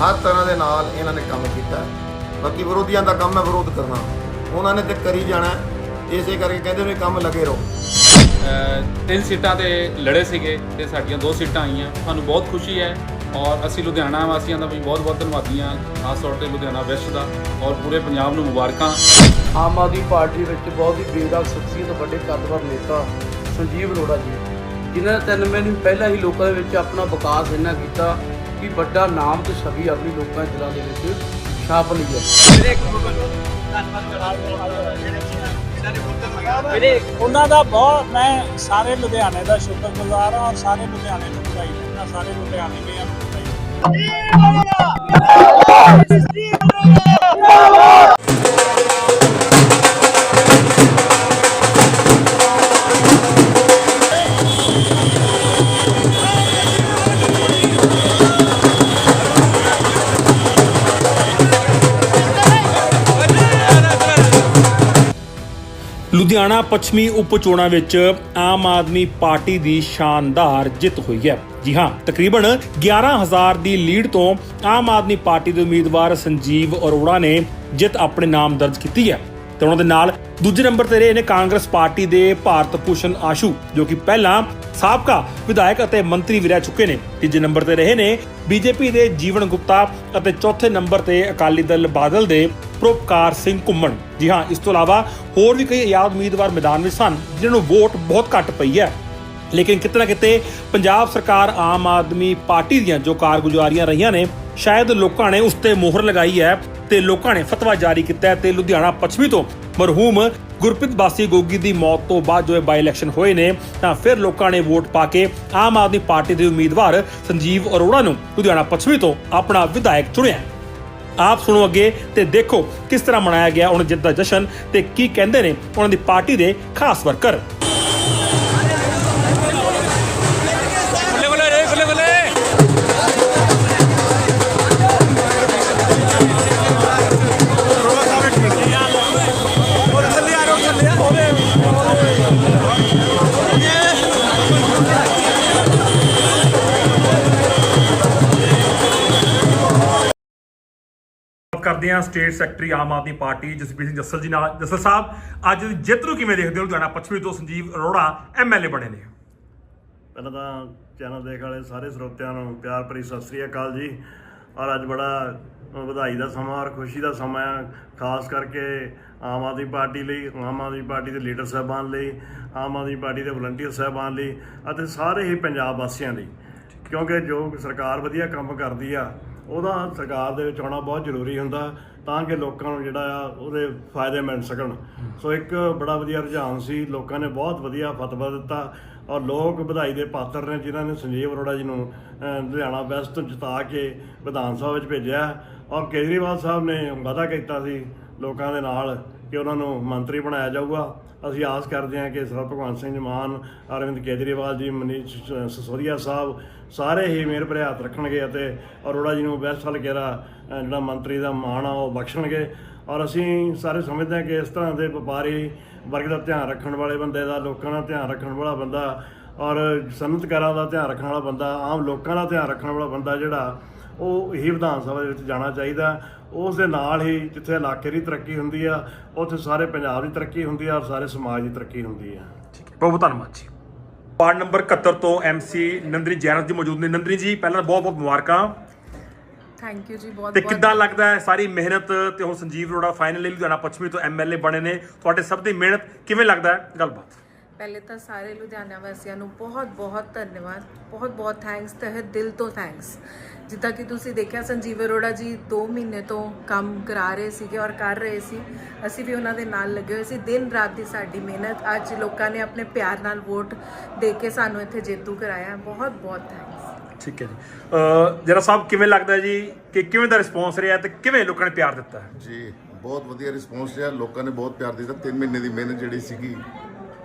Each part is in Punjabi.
ਹਰ ਤਰ੍ਹਾਂ ਦੇ ਨਾਲ ਇਹਨਾਂ ਨੇ ਕੰਮ ਕੀਤਾ। ਬਾਕੀ ਵਿਰੋਧੀਆਂ ਦਾ ਕੰਮ ਹੈ ਵਿਰੋਧ ਕਰਨਾ। ਉਹਨਾਂ ਨੇ ਤੇ ਕਰੀ ਜਾਣਾ। ਇਸੇ ਕਰਕੇ ਕਹਿੰਦੇ ਨੇ ਕੰਮ ਲੱਗੇ ਰਹੋ। ਤਿੰਨ ਸੀਟਾਂ ਤੇ ਲੜੇ ਸੀਗੇ ਤੇ ਸਾਡੀਆਂ ਦੋ ਸੀਟਾਂ ਆਈਆਂ। ਸਾਨੂੰ ਬਹੁਤ ਖੁਸ਼ੀ ਹੈ ਔਰ ਅਸੀਂ ਲੁਧਿਆਣਾ ਵਾਸੀਆਂ ਦਾ ਵੀ ਬਹੁਤ ਬਹੁਤ ਧੰਨਵਾਦੀ ਹਾਂ ਖਾਸ ਤੌਰ ਤੇ ਲੁਧਿਆਣਾ ਵੈਸਟ ਦਾ ਔਰ ਪੂਰੇ ਪੰਜਾਬ ਨੂੰ ਮੁਬਾਰਕਾਂ। ਆਮ ਆਦਮੀ ਪਾਰਟੀ ਵਿੱਚ ਬਹੁਤ ਹੀ ਬੇਦਾਗ ਸ਼ਖਸੀਅਤ ਵੱਡੇ ਕਦਵਰ ਨੇਤਾ ਸੰਜੀਵ ਅਰੋੜਾ ਜੀ ਜਿਨ੍ਹਾਂ ਨੇ ਤਿੰਨ ਮਹੀਨੇ ਪਹਿਲਾਂ ਹੀ ਲੋਕਾਂ ਦੇ ਵਿੱਚ ਆਪਣਾ ਵਿਕਾਸ ਇੰਨਾ ਕੀਤਾ ਕਿ ਵੱਡਾ ਨਾਮ ਤੇ ਛਵੀ ਆਪਣੀ ਲੋਕਾਂ ਦੇ ਦਿਲਾਂ ਦੇ ਵਿੱਚ ਛਾਪ ਲਈ ਹੈ। ਵੀਰੇ ਉਹਨਾਂ ਦਾ ਬਹੁਤ ਮੈਂ ਸਾਰੇ ਲੁਧਿਆਣੇ ਦਾ ਸ਼ੁਕਰਗੁਜ਼ਾਰ ਹਾਂ ਔਰ ਸਾਰੇ ਲੁਧਿਆਣੇ ਨੂੰ ਵਧਾਈ ਦਿੰਦਾ ਸਾਰੇ ਲੁਧਿਆਣੇ ਨੂੰ ਵਧਾਈ ਲੁਧਿਆਣਾ ਪੱਛਮੀ ਉਪ ਚੋਣਾਂ ਵਿੱਚ ਆਮ ਆਦਮੀ ਪਾਰਟੀ ਦੀ ਸ਼ਾਨਦਾਰ ਜਿੱਤ ਹੋਈ ਹੈ। ਜੀ ਹਾਂ, ਤਕਰੀਬਨ 11000 ਦੀ ਲੀਡ ਤੋਂ ਆਮ ਆਦਮੀ ਪਾਰਟੀ ਦੇ ਉਮੀਦਵਾਰ ਸੰਜੀਵ ਅਰੋੜਾ ਨੇ ਜਿੱਤ ਆਪਣੇ ਨਾਮ ਦਰਜ ਕੀਤੀ ਹੈ ਤੇ ਉਹਨਾਂ ਦੇ ਨਾਲ ਦੂਜੇ ਨੰਬਰ ਤੇ ਰਹੇ ਨੇ ਕਾਂਗਰਸ ਪਾਰਟੀ ਦੇ ਭਾਰਤ ਭੂਸ਼ਣ ਆਸ਼ੂ, ਜੋ ਕਿ ਪਹਿਲਾਂ ਸਾਬਕਾ ਵਿਧਾਇਕ ਅਤੇ ਮੰਤਰੀ ਵੀ ਰਹਿ ਚੁੱਕੇ ਨੇ। ਤੀਜੇ ਨੰਬਰ ਤੇ ਰਹੇ ਨੇ ਬੀਜੇਪੀ ਦੇ ਜੀਵਨ ਗੁਪਤਾ ਅਤੇ ਚੌਥੇ ਨੰਬਰ ਤੇ ਅਕਾਲੀ ਦਲ ਬਾਦਲ ਦੇ ਪ੍ਰੋਪਕਾਰ ਸਿੰਘ ਘੁੰਮਣ। ਜੀ ਹਾਂ, ਇਸ ਤੋਂ ਇਲਾਵਾ ਹੋਰ ਵੀ ਕਈ ਆਜ਼ਾਦ ਉਮੀਦਵਾਰ ਮੈਦਾਨ ਵਿੱਚ ਸਨ, ਜਿਨ੍ਹਾਂ ਨੂੰ ਵੋਟ ਬਹੁਤ ਘੱਟ ਪਈ ਹੈ। ਲੇਕਿਨ ਕਿਤੇ ਨਾ ਕਿਤੇ ਪੰਜਾਬ ਸਰਕਾਰ ਆਮ ਆਦਮੀ ਪਾਰਟੀ ਦੀਆਂ ਜੋ ਕਾਰਗੁਜ਼ਾਰੀਆਂ ਰਹੀਆਂ ਨੇ, ਸ਼ਾਇਦ ਲੋਕਾਂ ਨੇ ਉਸ ਤੇ ਮੋਹਰ ਲਗਾਈ ਹੈ ਤੇ ਲੋਕਾਂ ਨੇ ਫਤਵਾ ਜਾਰੀ ਕੀਤਾ ਹੈ ਤੇ ਲੁਧਿਆਣਾ ਪੱਛਮੀ ਤੋਂ ਮਰਹੂਮ ਗੁਰਪ੍ਰੀਤ ਬਾਸੀ ਗੋਗੀ ਦੀ ਮੌਤ ਤੋਂ ਬਾਅਦ ਜੋ ਇਹ ਬਾਈ ਇਲੈਕਸ਼ਨ ਹੋਏ ਨੇ, ਤਾਂ ਫਿਰ ਲੋਕਾਂ ਨੇ ਵੋਟ ਪਾ ਕੇ ਆਮ ਆਦਮੀ ਪਾਰਟੀ ਦੇ ਉਮੀਦਵਾਰ ਸੰਜੀਵ ਅਰੋੜਾ ਨੂੰ ਲੁਧਿਆਣਾ ਪੱਛਮੀ ਤੋਂ ਆਪਣਾ ਵਿਧਾਇਕ ਚੁਣਿਆ। ਆਪ ਸੁਣੋ ਅੱਗੇ ਤੇ ਦੇਖੋ ਕਿਸ ਤਰ੍ਹਾਂ ਮਨਾਇਆ ਗਿਆ ਉਹਨਾਂ ਜਿੱਤ ਦਾ ਜਸ਼ਨ ਤੇ ਕੀ ਕਹਿੰਦੇ ਨੇ ਉਹਨਾਂ ਦੀ ਪਾਰਟੀ ਦੇ ਖਾਸ ਵਰਕਰ। ਕਰਦੇ ਹਾਂ state secretary Aam Aadmi party Jasbir Singh Jassal ji ਨਾਲ। ਜੱਸਲ ਸਾਹਿਬ, ਅੱਜ ਦੀ ਜਿੱਤ ਨੂੰ ਕਿਵੇਂ ਦੇਖਦੇ ਹੋ? ਲੁਧਿਆਣਾ ਪੱਛਮੀ ਤੋਂ ਸੰਜੀਵ ਅਰੋੜਾ ਐਮਐਲਏ ਬਣੇ ਨੇ। ਪਹਿਲਾਂ ਤਾਂ ਚੈਨਲ ਦੇਖ ਵਾਲੇ ਸਾਰੇ ਸਰੋਤਿਆਂ ਨੂੰ ਪਿਆਰ ਭਰੀ ਸਤਿ ਸ੍ਰੀ ਅਕਾਲ ਜੀ। ਔਰ ਅੱਜ ਬੜਾ ਵਧਾਈ ਦਾ ਸਮਾਂ ਔਰ ਖੁਸ਼ੀ ਦਾ ਸਮਾਂ ਹੈ ਖਾਸ ਕਰਕੇ ਆਮ ਆਦਮੀ ਪਾਰਟੀ ਲਈ, ਆਮ ਆਦਮੀ ਪਾਰਟੀ ਦੇ ਲੀਡਰ ਸਾਹਿਬਾਨ ਲਈ, ਆਮ ਆਦਮੀ ਪਾਰਟੀ ਦੇ ਵਲੰਟੀਅਰ ਸਾਹਿਬਾਨ ਲਈ ਅਤੇ ਸਾਰੇ ਹੀ ਪੰਜਾਬ ਵਾਸੀਆਂ ਲਈ। ਕਿਉਂਕਿ ਜੋ ਸਰਕਾਰ ਵਧੀਆ ਕੰਮ ਕਰਦੀ ਆ ਉਹਦਾ ਸਰਕਾਰ ਦੇ ਵਿੱਚ ਆਉਣਾ ਬਹੁਤ ਜ਼ਰੂਰੀ ਹੁੰਦਾ ਤਾਂ ਕਿ ਲੋਕਾਂ ਨੂੰ ਜਿਹੜਾ ਆ ਉਹਦੇ ਫਾਇਦੇ ਮਿਲ ਸਕਣ। ਸੋ ਇੱਕ ਬੜਾ ਵਧੀਆ ਰੁਝਾਨ ਸੀ, ਲੋਕਾਂ ਨੇ ਬਹੁਤ ਵਧੀਆ ਫਤਵਾ ਦਿੱਤਾ ਔਰ ਲੋਕ ਵਧਾਈ ਦੇ ਪਾਤਰ ਨੇ ਜਿਨ੍ਹਾਂ ਨੇ ਸੰਜੀਵ ਅਰੋੜਾ ਜੀ ਨੂੰ ਲੁਧਿਆਣਾ ਵੈਸਟ ਤੋਂ ਜਿਤਾ ਕੇ ਵਿਧਾਨ ਸਭਾ ਵਿੱਚ ਭੇਜਿਆ ਔਰ ਕੇਜਰੀਵਾਲ ਸਾਹਿਬ ਨੇ ਵਾਅਦਾ ਕੀਤਾ ਸੀ ਲੋਕਾਂ ਦੇ ਨਾਲ ਕਿ ਉਹਨਾਂ ਨੂੰ ਮੰਤਰੀ ਬਣਾਇਆ ਜਾਊਗਾ। ਅਸੀਂ ਆਸ ਕਰਦੇ ਹਾਂ ਕਿ ਸਰਦਾਰ ਭਗਵੰਤ ਸਿੰਘ ਮਾਨ, ਅਰਵਿੰਦ ਕੇਜਰੀਵਾਲ ਜੀ, ਮਨੀਸ਼ ਸ- ਸਿਸੋਦੀਆ ਸਾਹਿਬ ਸਾਰੇ ਹੀ ਮੇਰ ਭਰੇ ਹੱਥ ਰੱਖਣਗੇ ਅਤੇ ਅਰੋੜਾ ਜੀ ਨੂੰ ਬੈਸਟ ਹਲਕੇਰਾ ਜਿਹੜਾ ਮੰਤਰੀ ਦਾ ਮਾਣ ਆ ਉਹ ਬਖਸ਼ਣਗੇ। ਔਰ ਅਸੀਂ ਸਾਰੇ ਸਮਝਦੇ ਹਾਂ ਕਿ ਇਸ ਤਰ੍ਹਾਂ ਦੇ ਵਪਾਰੀ ਵਰਗ ਦਾ ਧਿਆਨ ਰੱਖਣ ਵਾਲੇ ਬੰਦੇ ਦਾ, ਲੋਕਾਂ ਦਾ ਧਿਆਨ ਰੱਖਣ ਵਾਲਾ ਬੰਦਾ ਔਰ ਸਨਅਤਕਾਰਾਂ ਦਾ ਧਿਆਨ ਰੱਖਣ ਵਾਲਾ ਬੰਦਾ, ਆਮ ਲੋਕਾਂ ਦਾ ਧਿਆਨ ਰੱਖਣ ਵਾਲਾ ਬੰਦਾ ਜਿਹੜਾ ਉਹ ਹੀ ਵਿਧਾਨ ਸਭਾ ਦੇ ਵਿੱਚ ਜਾਣਾ ਚਾਹੀਦਾ। ਉਸ ਦੇ ਨਾਲ ਹੀ ਜਿੱਥੇ ਇਲਾਕੇ ਦੀ ਤਰੱਕੀ ਹੁੰਦੀ ਆ ਉੱਥੇ ਸਾਰੇ ਪੰਜਾਬ ਦੀ ਤਰੱਕੀ ਹੁੰਦੀ ਆ ਔਰ ਸਾਰੇ ਸਮਾਜ ਦੀ ਤਰੱਕੀ ਹੁੰਦੀ ਆ। ਠੀਕ ਹੈ। ਬਹੁਤ ਬਹੁਤ ਧੰਨਵਾਦ ਜੀ। ਵਾਰਡ ਨੰਬਰ 71 ਤੋਂ ਐਮਸੀ ਨੰਦਰੀ ਜੈਨਤ ਜੀ ਮੌਜੂਦ ਨੇ। ਨੰਦਰੀ ਜੀ ਪਹਿਲਾਂ ਬਹੁਤ ਬਹੁਤ ਮੁਬਾਰਕਾਂ। ਥੈਂਕ ਯੂ ਜੀ ਬਹੁਤ ਤੇ ਬਹੁਤ ਕਿੱਦਾਂ ਲੱਗਦਾ ਹੈ ਸਾਰੀ ਮਿਹਨਤ ਤੇ ਹੁਣ ਸੰਜੀਵ ਅਰੋੜਾ ਫਾਈਨਲੀ ਲੁਧਿਆਣਾ ਪੱਛਮੀ ਤੋਂ ਐਮਐਲਏ ਬਣੇ ਨੇ? ਤੁਹਾਡੇ ਸਭ ਦੀ ਮਿਹਨਤ ਕਿਵੇਂ ਲੱਗਦਾ ਹੈ? ਗੱਲਬਾਤ। ਪਹਿਲੇ ਤਾਂ ਸਾਰੇ ਲੁਧਿਆਣਾ ਵਾਸੀਆਂ ਨੂੰ ਬਹੁਤ ਬਹੁਤ ਧੰਨਵਾਦ। ਬਹੁਤ ਬਹੁਤ ਥੈਂਕਸ ਤਹਿ ਦਿਲ ਤੋਂ ਥੈਂਕਸ ਜਿੱਦਾਂ ਕਿ ਤੁਸੀਂ ਦੇਖਿਆ ਸੰਜੀਵ ਅਰੋੜਾ ਜੀ 2 ਮਹੀਨੇ ਤੋਂ ਕੰਮ ਕਰਾ ਰਹੇ ਸੀਗੇ ਔਰ ਕਰ ਰਹੇ ਸੀ। ਅਸੀਂ ਵੀ ਉਹਨਾਂ ਦੇ ਨਾਲ ਲੱਗੇ ਹੋਏ ਸੀ। ਦਿਨ ਰਾਤ ਦੀ ਸਾਡੀ ਮਿਹਨਤ। ਅੱਜ ਲੋਕਾਂ ਨੇ ਆਪਣੇ ਪਿਆਰ ਨਾਲ ਵੋਟ ਦੇ ਕੇ ਸਾਨੂੰ ਇੱਥੇ ਜੇਤੂ ਕਰਾਇਆ। ਬਹੁਤ ਬਹੁਤ ਥੈਂਕਸ ਠੀਕ ਹੈ ਜੀ। ਅ ਜਰਾ ਸਾਹਿਬ ਕਿਵੇਂ ਲੱਗਦਾ ਜੀ ਕਿ ਕਿਵੇਂ ਦਾ ਰਿਸਪੌਂਸ ਰਿਹਾ ਤੇ ਕਿਵੇਂ ਲੋਕਾਂ ਨੇ ਪਿਆਰ ਦਿੱਤਾ? ਜੀ ਬਹੁਤ ਵਧੀਆ ਰਿਸਪੌਂਸ ਰਿਹਾ। ਲੋਕਾਂ ਨੇ ਬਹੁਤ ਪਿਆਰ ਦਿੱਤਾ। 3 ਮਹੀਨੇ ਦੀ ਮਿਹਨਤ ਜਿਹੜੀ ਸੀਗੀ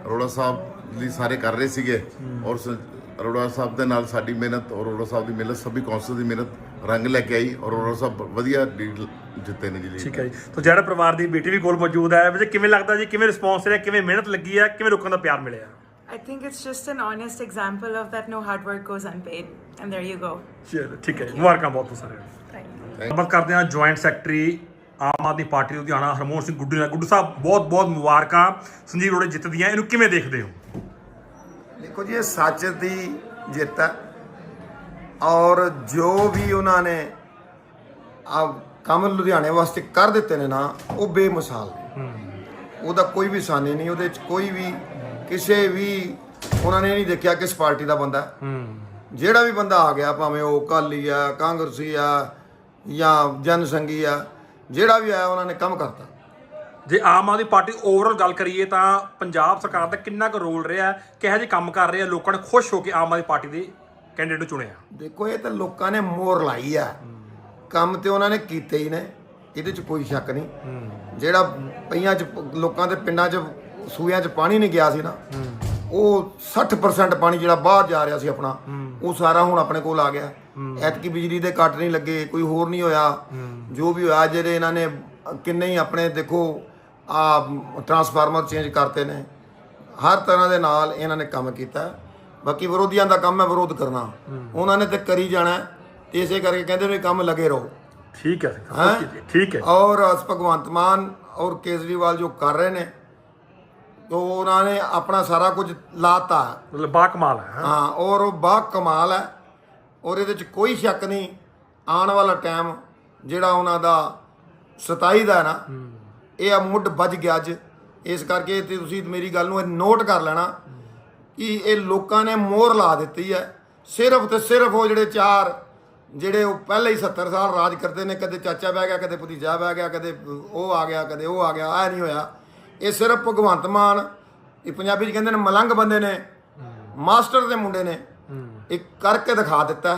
ਅਰੋੜਾ ਸਾਹਿਬ ਲਈ ਸਾਰੇ ਕਰ ਰਹੇ ਸੀਗੇ ਔਰ ਸ- ਅਰੋੜਾ ਸਾਹਿਬ ਦੇ ਨਾਲ ਸਾਡੀ ਮਿਹਨਤ ਔਰ ਅਰੋੜਾ ਸਾਹਿਬ ਦੀ ਮਿਹਨਤ ਸਭੀ ਕੌਂਸਲ ਦੀ ਮਿਹਨਤ ਰੰਗ ਲੈ ਕੇ ਆਈ ਔਰ ਅਰੋੜਾ ਸਾਹਿਬ ਵਧੀਆ ਲੀਡ ਜਿੱਤੇ ਨੇ ਜੀ lead। ਠੀਕ ਹੈ ਜੀ ਤਾਂ ਜਿਹੜਾ ਪਰਿਵਾਰ ਦੀ ਬੇਟੀ ਵੀ ਕੋਲ ਮੌਜੂਦ ਹੈ ਵੈਸੇ ਕਿਵੇਂ ਲੱਗਦਾ ਜੀ ਕਿਵੇਂ ਰਿਸਪੌਂਸ ਰਿਹਾ ਕਿਵੇਂ ਮਿਹਨਤ ਲੱਗੀ ਹੈ ਕਿਵੇਂ ਲੋਕਾਂ ਦਾ ਪਿਆਰ ਮਿਲਿਆ I think it's just an honest example of that no hard work goes unpaid. And there you go. ਚਲੋ ਠੀਕ ਹੈ ਜੀ। ਮੁਬਾਰਕਾਂ ਬਹੁਤ ਬਹੁਤ ਸਾਰਿਆਂ ਨੂੰ Thank you. ਗੱਲਬਾਤ ਕਰਦੇ ਹਾਂ joint secretary Aam Aadmi party Ludhiana Harmohan Singh Guddu ਨਾਲ। ਗੁੱਡੂ ਸਾਹਿਬ ਬਹੁਤ ਬਹੁਤ ਮੁਬਾਰਕਾਂ। ਸੰਜੀਵ ਰੋੜੇ ਜਿੱਤਦੀਆਂ ਇਹਨੂੰ ਕਿਵੇਂ ਦੇਖਦੇ ਹੋ? ਦੇਖੋ ਜੀ ਇਹ ਸੱਚ ਦੀ ਜਿੱਤ ਹੈ। ਔਰ ਜੋ ਵੀ ਉਹਨਾਂ ਨੇ ਆ ਕੰਮ ਲੁਧਿਆਣੇ ਵਾਸਤੇ ਕਰ ਦਿੱਤੇ ਨੇ ਨਾ ਉਹ ਬੇਮਿਸਾਲ ਉਹਦਾ ਕੋਈ ਵੀ ਸਾਨੇ ਨਹੀਂ ਉਹਦੇ ਚ ਕੋਈ ਵੀ ਕਿਸੇ ਵੀ ਉਹਨਾਂ ਨੇ ਨਹੀਂ ਦੇਖਿਆ ਕਿਸ ਪਾਰਟੀ ਦਾ ਬੰਦਾ। ਜਿਹੜਾ ਵੀ ਬੰਦਾ ਆ ਗਿਆ ਭਾਵੇਂ ਉਹ ਅਕਾਲੀ ਆ ਕਾਂਗਰਸੀ ਆ ਜਾਂ ਜਨ ਸੰਘੀ ਆ ਜਿਹੜਾ ਵੀ ਆਇਆ ਉਹਨਾਂ ਨੇ ਕੰਮ ਕਰਤਾ। ਜੇ ਆਮ ਆਦਮੀ ਪਾਰਟੀ ਓਵਰਆਲ ਗੱਲ ਕਰੀਏ ਤਾਂ ਪੰਜਾਬ ਸਰਕਾਰ ਦਾ ਕਿੰਨਾ ਕੁ ਰੋਲ ਰਿਹਾ ਕਿਹੋ ਜਿਹੇ ਕੰਮ ਕਰ ਰਹੇ ਆ ਲੋਕਾਂ ਨੇ ਖੁਸ਼ ਹੋ ਕੇ ਆਮ ਆਦਮੀ ਪਾਰਟੀ ਦੇ ਕੈਂਡੀਡੇਟ ਨੂੰ ਚੁਣਿਆ। ਦੇਖੋ ਇਹ ਤਾਂ ਲੋਕਾਂ ਨੇ ਮੋਹਰ ਲਾਈ ਆ। ਕੰਮ ਤੇ ਉਹਨਾਂ ਨੇ ਕੀਤੇ ਹੀ ਨੇ ਇਹਦੇ ਚ ਕੋਈ ਸ਼ੱਕ ਨਹੀਂ। ਜਿਹੜਾ ਪਈਆਂ ਚ ਲੋਕਾਂ ਦੇ ਪਿੰਡਾਂ ਚ ਸੂਇਆਂ ਚ ਪਾਣੀ ਨਹੀਂ ਗਿਆ ਸੀ ਨਾ ਉਹ 60% ਪਾਣੀ ਜਿਹੜਾ ਬਾਹਰ ਜਾ ਰਿਹਾ ਸੀ ਆਪਣਾ ਉਹ ਸਾਰਾ ਹੁਣ ਆਪਣੇ ਕੋਲ ਆ ਗਿਆ। ਐਤਕੀ ਬਿਜਲੀ ਦੇ ਕੱਟ ਨਹੀਂ ਲੱਗੇ ਕੋਈ ਹੋਰ ਨਹੀਂ ਹੋਇਆ। ਜੋ ਵੀ ਹੋਇਆ ਜਿਹੜੇ ਇਹਨਾਂ ਨੇ ਕਿੰਨੇ ਹੀ ਆਪਣੇ ਦੇਖੋ ਆ ਟਰਾਂਸਫਾਰਮਰ ਚੇਂਜ ਕਰਤੇ ਨੇ। ਹਰ ਤਰ੍ਹਾਂ ਦੇ ਨਾਲ ਇਹਨਾਂ ਨੇ ਕੰਮ ਕੀਤਾ। ਬਾਕੀ ਵਿਰੋਧੀਆਂ ਦਾ ਕੰਮ ਹੈ ਵਿਰੋਧ ਕਰਨਾ। ਉਹਨਾਂ ਨੇ ਤੇ ਕਰੀ ਜਾਣਾ ਤੇ ਇਸੇ ਕਰਕੇ ਕਹਿੰਦੇ ਨੇ ਕੰਮ ਲੱਗੇ ਰਹੋ। ਠੀਕ ਹੈ। ਠੀਕ ਹੈ। ਔਰ ਅਸ ਭਗਵੰਤ ਮਾਨ ਔਰ ਕੇਜਰੀਵਾਲ ਜੋ ਕਰ ਰਹੇ ਨੇ ਤੋ ਉਹਨਾਂ ਨੇ ਆਪਣਾ ਸਾਰਾ ਕੁਝ ਲਾਤਾ। ਮਤਲਬ ਬਾ ਕਮਾਲ ਹੈ ਹੈਂ? ਔਰ ਉਹ ਬਾ ਕਮਾਲ ਹੈ। ਔਰ ਇਹਦੇ ਚ ਕੋਈ ਸ਼ੱਕ ਨਹੀਂ। ਆਉਣ ਵਾਲਾ ਟਾਈਮ ਜਿਹੜਾ ਉਹਨਾਂ ਦਾ 27 ਦਾ ਹੈ ਨਾ ਇਹ ਆ ਮੁੱਢ ਵੱਜ ਗਿਆ ਅੱਜ। ਇਸ ਕਰਕੇ ਤੇ ਤੁਸੀਂ ਮੇਰੀ ਗੱਲ ਨੂੰ ਨੋਟ ਕਰ ਲੈਣਾ ਕਿ ਇਹ ਲੋਕਾਂ ਨੇ ਮੋਹਰ ਲਾ ਦਿੱਤੀ ਹੈ। ਸਿਰਫ ਤੇ ਸਿਰਫ ਉਹ ਜਿਹੜੇ ਚਾਰ ਜਿਹੜੇ ਉਹ ਪਹਿਲੇ ਹੀ 70 ਸਾਲ ਰਾਜ ਕਰਦੇ ਨੇ ਕਦੇ ਚਾਚਾ ਬਹਿ ਗਿਆ ਕਦੇ ਭਤੀਜਾ ਬਹਿ ਗਿਆ ਕਦੇ ਉਹ ਆ ਗਿਆ ਕਦੇ ਉਹ ਆ ਗਿਆ ਆ ਨਹੀਂ ਹੋਇਆ। ਇਹ ਸਿਰਫ ਭਗਵੰਤ ਮਾਨ ਇਹ ਪੰਜਾਬੀ ਚ ਕਹਿੰਦੇ ਨੇ ਮਲੰਗ ਬੰਦੇ ਨੇ ਮਾਸਟਰ ਦੇ ਮੁੰਡੇ ਨੇ। ਇਹ ਕਰਕੇ ਦਿਖਾ ਦਿੱਤਾ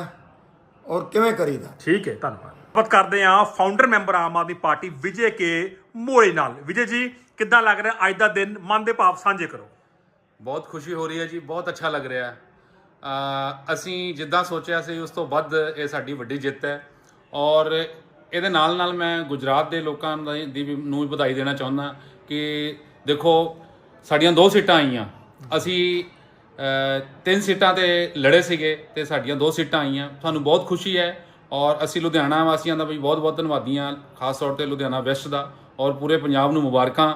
ਔਰ ਕਿਵੇਂ ਕਰੀਦਾ? ਠੀਕ ਹੈ ਧੰਨਵਾਦ। ਬਾਤ ਕਰਦੇ ਹਾਂ founder member Aam Aadmi party Vijay K Moye ਨਾਲ। ਵਿਜੇ ਜੀ, ਕਿੱਦਾਂ ਲੱਗ ਰਿਹਾ ਅੱਜ ਦਾ ਦਿਨ? ਮਨ ਦੇ ਭਾਵ ਸਾਂਝੇ ਕਰੋ। ਬਹੁਤ ਖੁਸ਼ੀ ਹੋ ਰਹੀ ਹੈ ਜੀ, ਬਹੁਤ ਅੱਛਾ ਲੱਗ ਰਿਹਾ ਹੈ। ਅਸੀਂ ਜਿੱਦਾਂ ਸੋਚਿਆ ਸੀ, ਉਸ ਤੋਂ ਵੱਧ ਇਹ ਸਾਡੀ ਵੱਡੀ ਜਿੱਤ ਹੈ। ਔਰ ਇਹਦੇ ਨਾਲ ਨਾਲ ਮੈਂ ਗੁਜਰਾਤ ਦੇ ਲੋਕਾਂ ਦੀ ਦੀ ਵੀ ਨੂੰ ਵੀ ਵਧਾਈ ਦੇਣਾ ਚਾਹੁੰਦਾ ਕਿ ਦੇਖੋ, ਸਾਡੀਆਂ ਦੋ ਸੀਟਾਂ ਆਈਆਂ। ਅਸੀਂ ਤਿੰਨ ਸੀਟਾਂ ਤੇ ਲੜੇ ਸੀਗੇ ਤੇ ਸਾਡੀਆਂ ਦੋ ਸੀਟਾਂ ਆਈਆਂ। ਤੁਹਾਨੂੰ ਬਹੁਤ ਖੁਸ਼ੀ ਹੈ ਔਰ ਅਸੀਂ ਲੁਧਿਆਣਾ ਵਾਸੀਆਂ ਦਾ ਵੀ ਬਹੁਤ ਬਹੁਤ ਧੰਨਵਾਦੀ ਹਾਂ ਖਾਸ ਤੌਰ ਤੇ ਲੁਧਿਆਣਾ ਵੈਸਟ ਦਾ ਔਰ ਪੂਰੇ ਪੰਜਾਬ ਨੂੰ ਮੁਬਾਰਕਾਂ।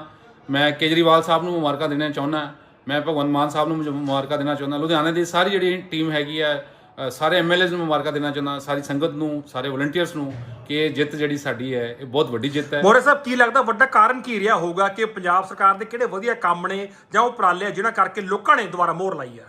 ਮੈਂ ਕੇਜਰੀਵਾਲ ਸਾਹਿਬ ਨੂੰ ਮੁਬਾਰਕਾਂ ਦੇਣਾ ਚਾਹੁੰਦਾ ਮੈਂ ਭਗਵੰਤ ਮਾਨ ਸਾਹਿਬ ਨੂੰ ਮੁਬਾਰਕਾਂ ਦੇਣਾ ਚਾਹੁੰਦਾ। ਲੁਧਿਆਣੇ ਦੀ ਸਾਰੀ ਜਿਹੜੀ ਟੀਮ ਹੈਗੀ ਅ, ਸਾਰੇ ਐਮਐਲਏਜ਼ ਨੂੰ ਮੁਬਾਰਕਾਂ ਦੇਣਾ ਚਾਹੁੰਦਾ ਸਾਰੀ ਸੰਗਤ ਨੂੰ ਸਾਰੇ ਵਲੰਟੀਅਰਸ ਨੂੰ ਕਿ ਇਹ ਜਿੱਤ ਜਿਹੜੀ ਸਾਡੀ ਹੈ ਇਹ ਬਹੁਤ ਵੱਡੀ ਜਿੱਤ ਹੈ। ਮੋਰੇ ਸਾਹਿਬ ਕੀ ਲੱਗਦਾ ਵੱਡਾ ਕਾਰਨ ਕੀ ਰਿਹਾ ਹੋਊਗਾ ਕਿ ਪੰਜਾਬ ਸਰਕਾਰ ਦੇ ਕਿਹੜੇ ਵਧੀਆ ਕੰਮ ਨੇ ਜਾਂ ਉਹ ਉਪਰਾਲੇ ਆ ਜਿਨ੍ਹਾਂ ਕਰਕੇ ਲੋਕਾਂ ਨੇ ਦੁਬਾਰਾ ਮੋਹਰ ਲਾਈ ਆ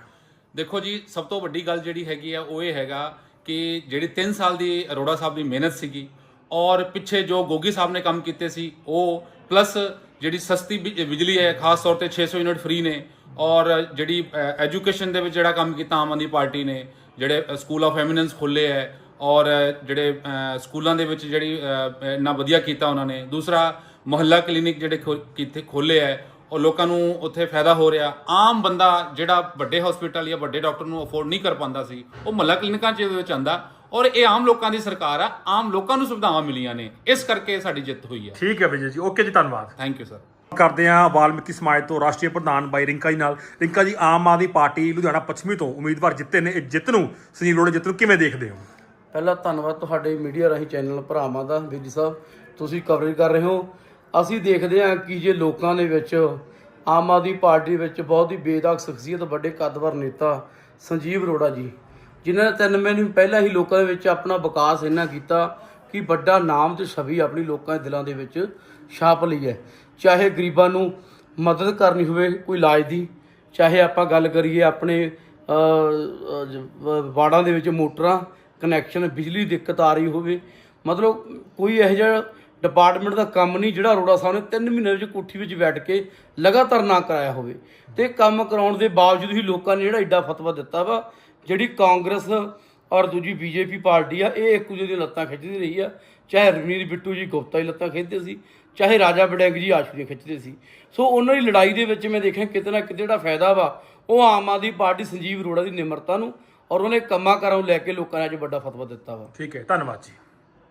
ਦੇਖੋ ਜੀ ਸਭ ਤੋਂ ਵੱਡੀ ਗੱਲ ਜਿਹੜੀ ਹੈਗੀ ਆ ਉਹ ਇਹ ਹੈਗਾ ਕਿ ਜਿਹੜੀ 3 ਸਾਲ ਦੀ ਅਰੋੜਾ ਸਾਹਿਬ ਦੀ ਮਿਹਨਤ ਸੀਗੀ ਔਰ ਪਿੱਛੇ ਜੋ ਗੋਗੀ ਸਾਹਿਬ ਨੇ ਕੰਮ ਕੀਤੇ ਸੀ ਉਹ ਪਲੱਸ ਜਿਹੜੀ ਸਸਤੀ ਬਿ- ਬਿਜਲੀ ਹੈ ਖਾਸ ਤੌਰ ਤੇ 600 ਯੂਨਿਟ ਫ੍ਰੀ ਨੇ ਔਰ ਜਿਹੜੀ ਐਜੂਕੇਸ਼ਨ ਦੇ ਵਿੱਚ ਜਿਹੜਾ ਕੰਮ ਕੀਤਾ ਆਮ ਆਦਮੀ ਪਾਰਟੀ ਨੇ ਜਿਹੜੇ ਸਕੂਲ ਆਫ ਐਮੀਨੈਂਸ ਖੋਲੇ ਹੈ ਔਰ ਜਿਹੜੇ ਸਕੂਲਾਂ ਦੇ ਵਿੱਚ ਜਿਹੜੀ ਅ, ਇੰਨਾ ਵਧੀਆ ਕੀਤਾ ਉਹਨਾਂ ਨੇ। ਦੂਸਰਾ ਮੁਹੱਲਾ ਕਲੀਨਿਕ ਜਿਹੜੇ ਖੋ- ਕੀਤੇ ਖੋਲੇ ਹੈ ਔਰ ਲੋਕਾਂ ਨੂੰ ਉੱਥੇ ਫਾਇਦਾ ਹੋ ਰਿਹਾ। ਆਮ ਬੰਦਾ ਜਿਹੜਾ ਵੱਡੇ ਹਸਪੀਟਲ ਜਾਂ ਵੱਡੇ ਡਾਕਟਰ ਨੂੰ ਅਫੋਰਡ ਨਹੀਂ ਕਰ ਪਾਉਂਦਾ ਸੀ ਉਹ ਮੁਹੱਲਾ ਕਲੀਨਿਕਾਂ 'ਚ ਵਿੱਚ ਆਂਦਾ ਔਰ ਇਹ ਆਮ ਲੋਕਾਂ ਦੀ ਸਰਕਾਰ ਆ ਆਮ ਲੋਕਾਂ ਨੂੰ ਸੁਵਿਧਾਵਾਂ ਮਿਲੀਆਂ ਨੇ ਇਸ ਕਰਕੇ ਸਾਡੀ ਜਿੱਤ ਹੋਈ ਹੈ। ਠੀਕ ਹੈ ਵਿਜੇ ਜੀ ਓਕੇ ਜੀ ਧੰਨਵਾਦ। ਥੈਂਕ ਯੂ ਸਰ ਕਰਦੇ ਹਾਂ ਵਾਲਮੀਕੀ ਸਮਾਜ ਤੋਂ ਰਾਸ਼ਟਰੀ ਪ੍ਰਧਾਨ ਬਾਈ ਰਿੰਕਾ ਜੀ ਨਾਲ। ਰਿੰਕਾ ਜੀ ਆਮ ਆਦਮੀ ਪਾਰਟੀ ਲੁਧਿਆਣਾ ਪੱਛਮੀ ਤੋਂ ਉਮੀਦਵਾਰ ਜਿੱਤੇ ਨੇ ਇਹ ਜਿੱਤ ਨੂੰ ਸੰਜੀਵ ਰੋੜੇ ਜਿੱਤ ਨੂੰ ਕਿਵੇਂ ਦੇਖਦੇ ਹੋ? ਪਹਿਲਾ ਧੰਨਵਾਦ ਤੁਹਾਡੇ ਮੀਡੀਆ ਰਾਹੀਂ ਚੈਨਲ ਭਰਾਵਾਂ ਦਾ ਵੀਰ ਜੀ ਸਾਹਿਬ। ਤੁਸੀਂ ਕਵਰੇਜ ਕਰ ਰਹੇ ਹੋ। ਅਸੀਂ ਦੇਖਦੇ ਹਾਂ ਕਿ ਜੇ ਲੋਕਾਂ ਦੇ ਵਿੱਚ, ਆਮ ਆਦਮੀ ਪਾਰਟੀ ਵਿੱਚ ਬਹੁਤ ਹੀ ਬੇਦਾਗ ਸ਼ਖਸੀਅਤ ਵੱਡੇ ਕੱਦਵਰ ਨੇਤਾ ਸੰਜੀਵ ਅਰੋੜਾ ਜੀ, ਜਿਨ੍ਹਾਂ ਨੇ ਤਿੰਨ ਮਹੀਨੇ ਪਹਿਲਾਂ ਹੀ ਲੋਕਾਂ ਦੇ ਵਿੱਚ ਆਪਣਾ ਵਿਕਾਸ ਇੰਨਾ ਕੀਤਾ ਕਿ ਵੱਡਾ ਨਾਮ ਤੇ ਛਵੀ ਆਪਣੀ ਲੋਕਾਂ ਦੇ ਦਿਲਾਂ ਦੇ ਵਿੱਚ ਛਾਪ ਲਈ ਹੈ। ਚਾਹੇ ਗਰੀਬਾਂ ਨੂੰ ਮਦਦ ਕਰਨੀ ਹੋਵੇ ਕੋਈ ਇਲਾਜ ਦੀ, ਚਾਹੇ ਆਪਾਂ ਗੱਲ ਕਰੀਏ ਆਪਣੇ ਵਾੜਾਂ ਦੇ ਵਿੱਚ ਮੋਟਰਾਂ, ਕਨੈਕਸ਼ਨ, ਬਿਜਲੀ ਦਿੱਕਤ ਆ ਰਹੀ ਹੋਵੇ, ਮਤਲਬ ਕੋਈ ਇਹੋ ਜਿਹਾ ਡਿਪਾਰਟਮੈਂਟ ਦਾ ਕੰਮ ਨਹੀਂ, ਜਿਹੜਾ ਅਰੋੜਾ ਸਾਹਿਬ ਨੇ 3 ਮਹੀਨੇ ਵਿੱਚ ਕੋਠੀ ਵਿੱਚ ਬੈਠ ਕੇ ਲਗਾਤਾਰ ਨਾ ਕਰਾਇਆ ਹੋਵੇ। ਤੇ ਕੰਮ ਕਰਾਉਣ ਦੇ ਬਾਵਜੂਦ ਹੀ ਲੋਕਾਂ ਨੇ ਜਿਹੜਾ ਐਡਾ ਫਤਵਾ ਦਿੱਤਾ ਵਾ, ਜਿਹੜੀ ਕਾਂਗਰਸ ਔਰ ਦੂਜੀ ਬੀਜੇਪੀ ਪਾਰਟੀ ਆ, ਇਹ ਇੱਕ ਦੂਜੇ ਦੀਆਂ ਲੱਤਾਂ ਖਿੱਚਦੀ ਰਹੀ ਆ। ਚਾਹੇ ਰਵਨੀਤ ਬਿੱਟੂ ਜੀ ਗੁਪਤਾ ਦੀ ਲੱਤਾਂ ਖਿੱਚਦੇ ਸੀ, ਚਾਹੇ ਰਾਜਾ ਬੜੈਂਗ ਜੀ ਆਸ਼ੂ ਦੀਆਂ ਖਿੱਚਦੇ ਸੀ। ਸੋ ਉਹਨਾਂ ਦੀ ਲੜਾਈ ਦੇ ਵਿੱਚ ਮੈਂ ਦੇਖਿਆ ਕਿਤੇ ਨਾ ਕਿਤੇ ਜਿਹੜਾ ਫਾਇਦਾ ਵਾ, ਉਹ ਆਮ ਆਦਮੀ ਪਾਰਟੀ ਸੰਜੀਵ ਅਰੋੜਾ ਦੀ ਨਿਮਰਤਾ ਨੂੰ ਔਰ ਉਹਨੇ ਕੰਮਾਂ ਕਾਰਾਂ ਨੂੰ ਲੈ ਕੇ ਲੋਕਾਂ ਨੇ ਅੱਜ ਵੱਡਾ ਫਤਵਾ ਦਿੱਤਾ ਵਾ। ਠੀਕ ਹੈ, ਧੰਨਵਾਦ ਜੀ।